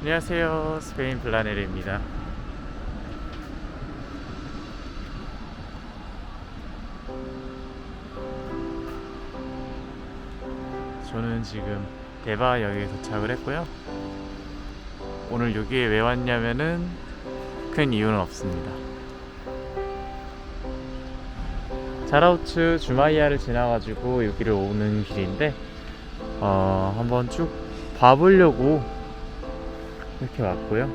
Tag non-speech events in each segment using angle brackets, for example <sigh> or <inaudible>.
안녕하세요. 스페인 블라네르입니다. 저는 지금 대바역에 도착을 했고요. 오늘 여기에 왜 왔냐면은 큰 이유는 없습니다. 자라우츠 주마이아를 지나가지고 여기를 오는 길인데 어, 한번 쭉 봐보려고 이렇게 왔고요.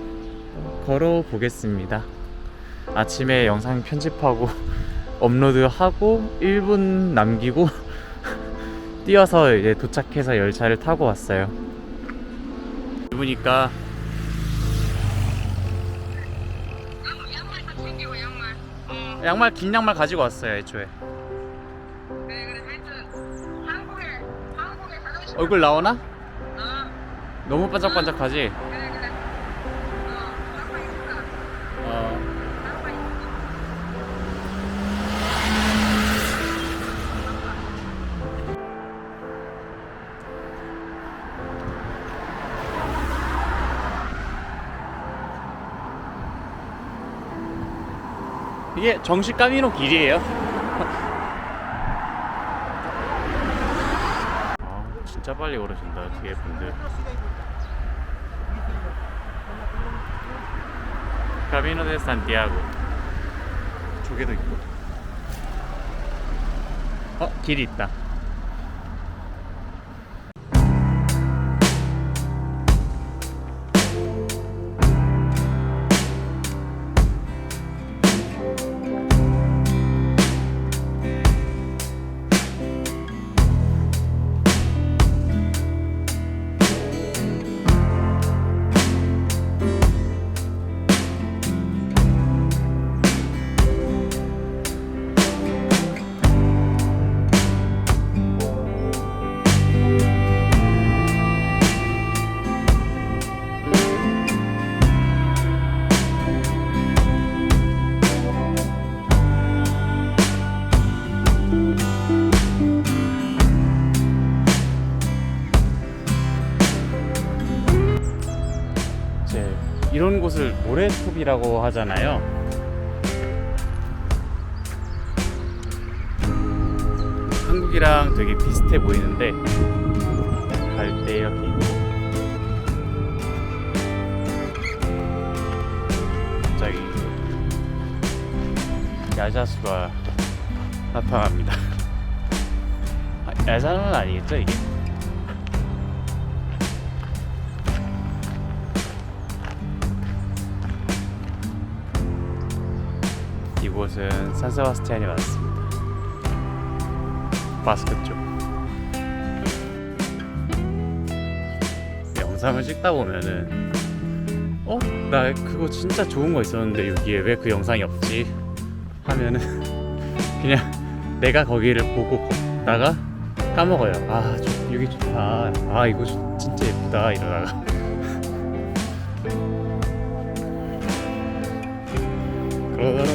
걸어 보겠습니다. 아침에 영상 편집하고 <laughs> 업로드하고 1분 남기고 <laughs> 뛰어서 이제 도착해서 열차를 타고 왔어요. 입으니까 양말 긴 양말 가지고 왔어요 애초에. 얼굴 나오나? 어. 너무 반짝반짝하지? 이게 정식 까미노 길이에요. 아, 진짜 빨리 걸으신다 뒤에 분들. 카미노 데 산티아고. 조개도 있고. 어, 길이 있다. 이런 곳을 모래톱이라고 하잖아요. 한국이랑 되게 비슷해 보이는데 갈 때 이렇게 있고 갑자기 야자수가 <laughs> 나타납니다. <laughs> 아, 야자는 아니겠죠 이게? 이곳은 산세바스티안이 맞습니다. 바스크 쪽. 영상을 찍다 보면은 어? 나 그거 진짜 좋은 거 있었는데 여기에 왜 그 영상이 없지? 하면은 <laughs> 그냥 내가 거기를 보고 걷다가 까먹어요. 아, 저, 여기 좋다. 아, 이거 저- 진짜 예쁘다. 이러다가. <laughs> 그러더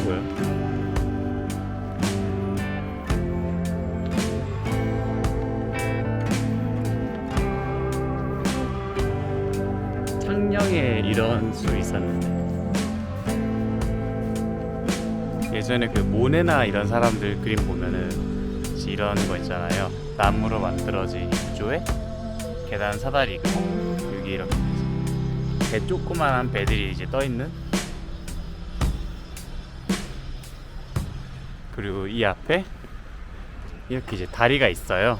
창녕에 이런 수 있었는데 예전에 그 모네나 이런 사람들 그림 보면은 이런 거 있잖아요. 나무로 만들어진 구조에 계단 사다리 있고 여기 이렇게 배 조그만한 배들이 이제 떠 있는? 그리고 이 앞에 이렇게 이제 다리가 있어요.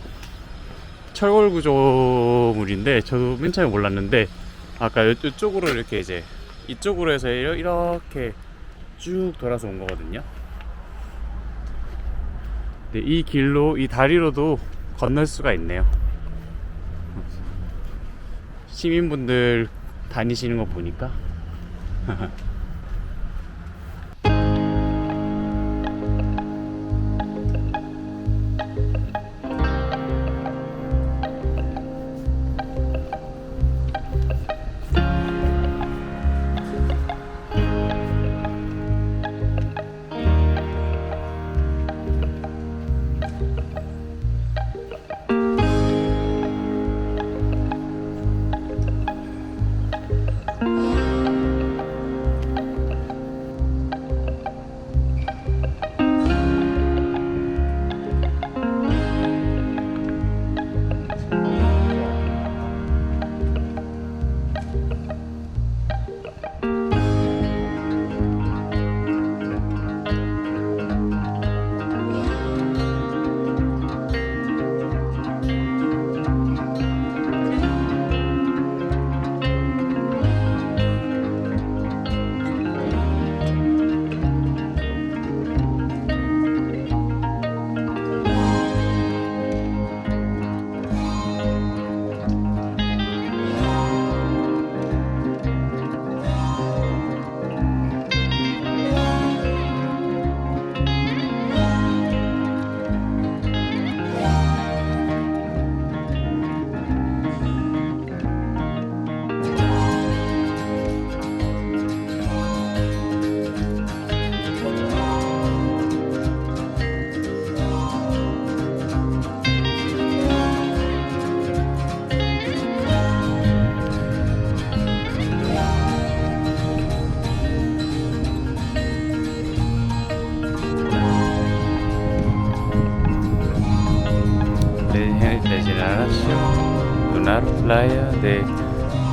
철골 구조물인데 저도 맨 처음에 몰랐는데 아까 이- 이쪽으로 이렇게 이제 이쪽으로 해서 이렇게 쭉 돌아서 온 거거든요. 근데 이 길로 이 다리로도 건널 수가 있네요. 시민분들 다니시는 거 보니까 <laughs>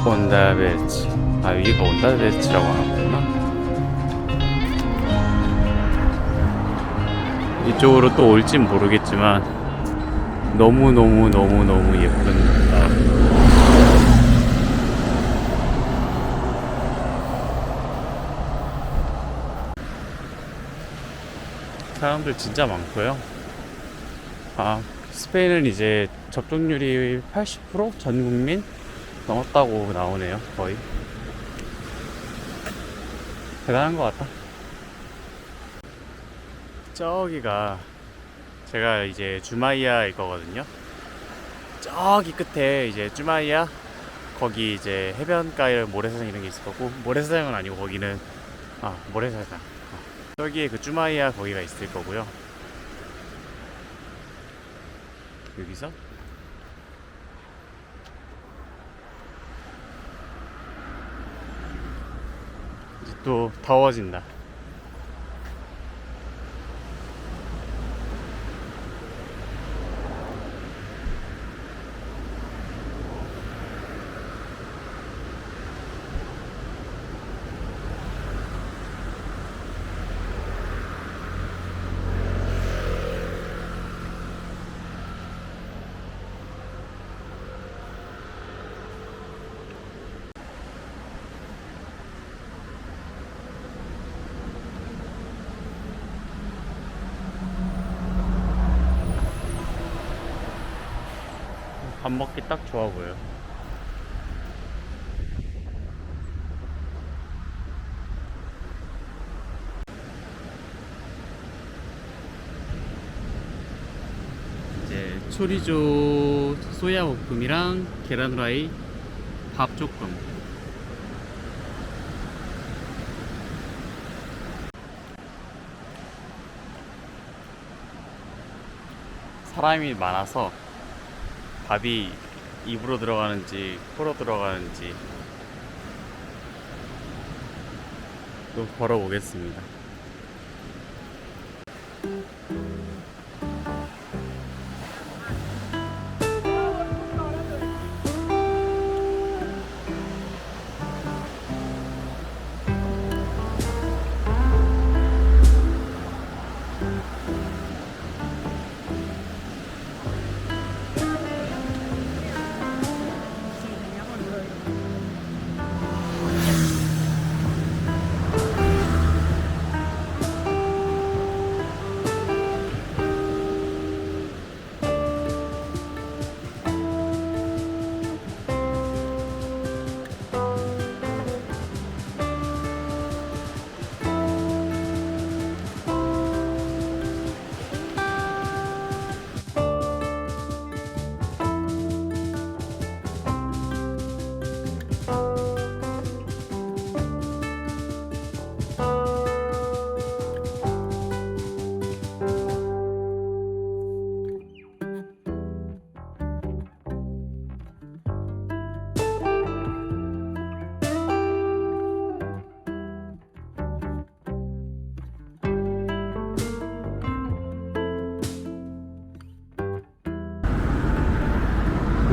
온다베치 아 여기가 온다베치라고 하는구나. 이쪽으로 또 올진 모르겠지만 너무너무너무너무 예쁜 사람들 진짜 많고요. 아 스페인은 이제 접종률이 80%전 국민 넘었다고 나오네요 거의. 대단한 것 같다. 저기가 제가 이제 주마이아일 거거든요. 저기 끝에 이제 주마이아 거기 이제 해변가에 모래사장 이런 게 있을 거고 모래사장은 아니고 거기는 아 모래사장. 어. 저기에 그 주마이아 거기가 있을 거고요. 여기서 또 더워진다. 밥 먹기 딱 좋아 보여. 이제 초리조 소야 볶음이랑 계란 후라이, 밥 조금. 사람이 많아서 밥이 입으로 들어가는지 코로 들어가는지 또 걸어보겠습니다.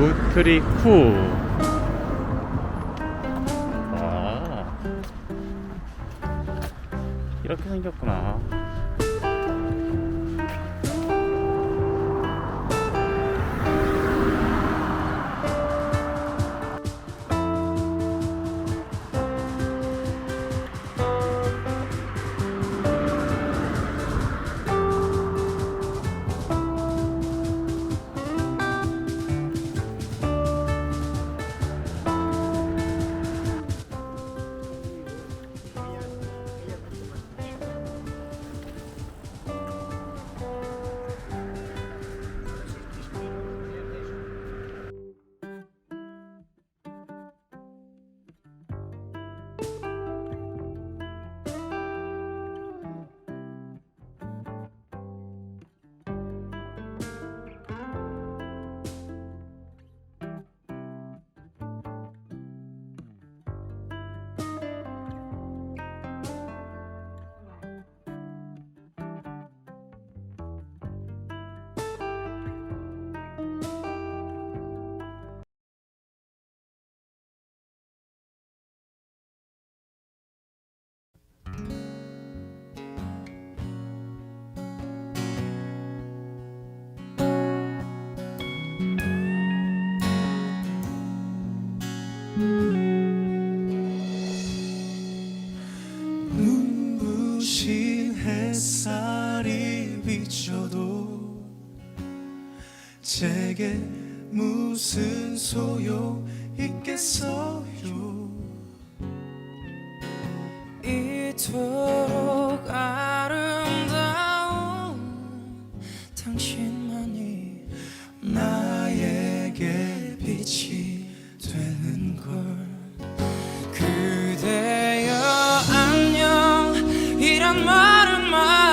무트리쿠. 와 이렇게 생겼구나 내게 무슨 소용 있겠어요? 이토록 아름다운 당신만이 나에게 빛이 되는 걸. 그대여 안녕 이란 말은 말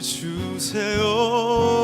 주세요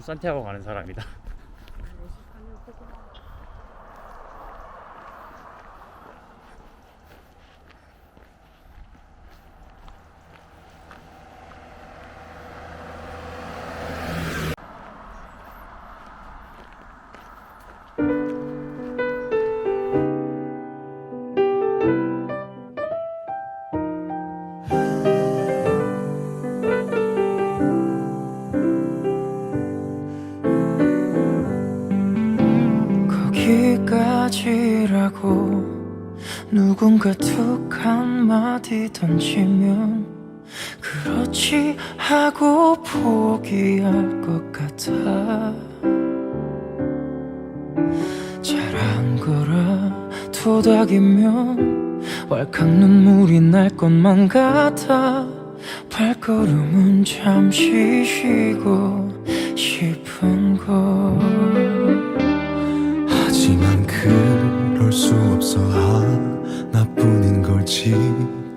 산티아고 가는 사람이다. 던지면 그렇지 하고 포기할 것 같아. 잘한 거라 토닥이면 왈칵 눈물이 날 것만 같아. 발걸음은 잠시 쉬고 싶은 걸. 하지만 그럴 수 없어. 하나뿐인 걸지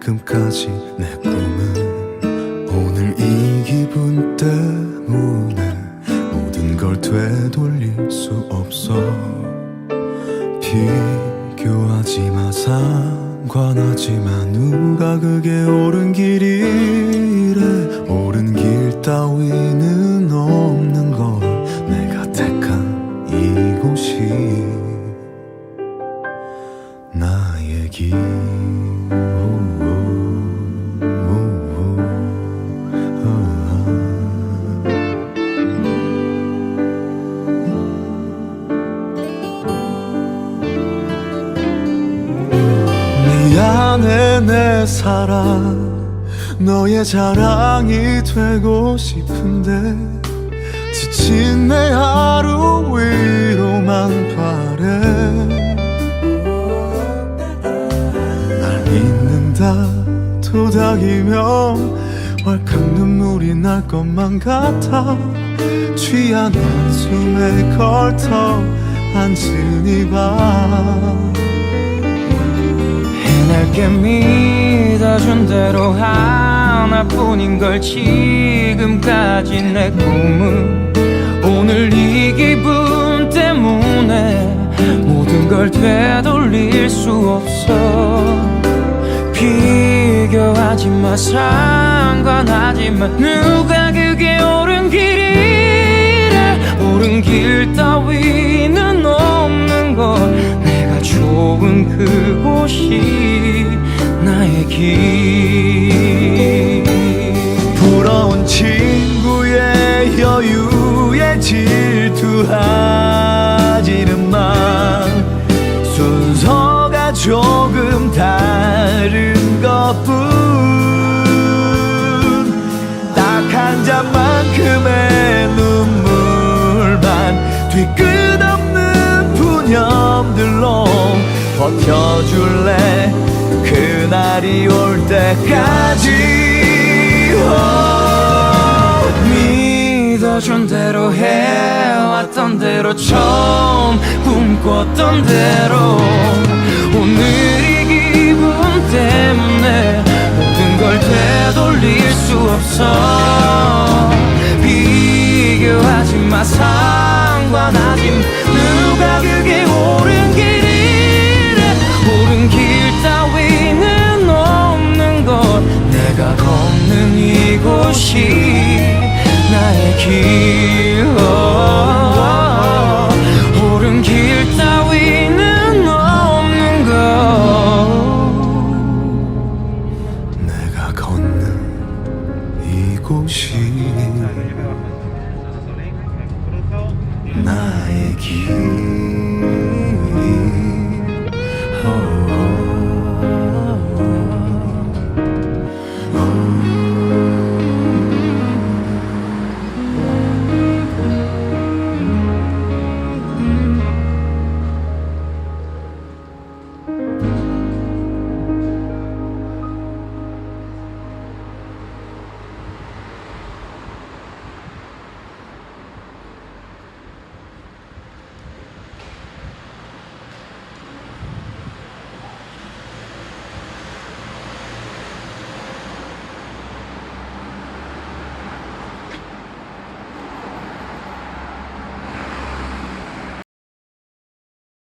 금까지 내 꿈은 오늘 이 기분 때문에 모든 걸 되돌릴 수 없어. 비교하지 마 상관하지 마. 누가 그게 옳은 길이 지친 내 하루 위로만 바래. 날 믿는다 토닥이면 왈칵 눈물이 날 것만 같아. 취한 한숨에 걸터 앉은 이밤 해낼게 믿어준 대로 하나뿐인 걸 지금까지 내 꿈은 오늘 이 기분 때문에 모든 걸 되돌릴 수 없어. 비교하지 마 상관하지 마 누가 그게 옳은 길이래? 옳은 길 따위는 없는 것. 내가 좋은 그곳이 나의 길. 부러운 친구의 여유 에 질투하지는 마. 순서가 조금 다른 것뿐. 딱 한 잔만큼의 눈물만 뒤끝 없는 푸념들로 버텨줄래? 그날이 올 때까지 믿어준 대로 해왔던 대로 처음 꿈꿨던 대로 오늘 이 기분 때문에 모든 걸 되돌릴 수 없어. 비교하지 마 상관하지 마. 누가 그게 옳은